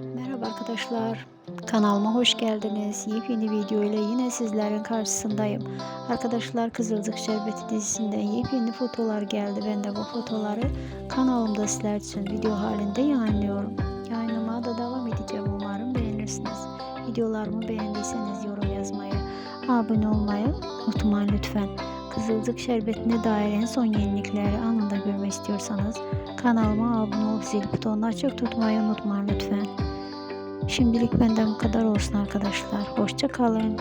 Merhaba arkadaşlar. Kanalıma hoş geldiniz. Yepyeni video ile yine sizlerin karşısındayım. Arkadaşlar Kızılcık Şerbeti dizisinden yepyeni fotolar geldi. Ben de bu fotoları kanalımda sizler için video halinde yayınlıyorum. Yayınlamaya da devam edeceğim. Umarım beğenirsiniz. Videolarımı beğendiyseniz yorum yazmayı, abone olmayı unutmayın lütfen. Kızılcık Şerbeti'ne dair en son yenilikleri anında görmek istiyorsanız kanalıma abone olup zil butonunu açık tutmayı unutmayın lütfen. Şimdilik benden bu kadar olsun arkadaşlar. Hoşça kalın.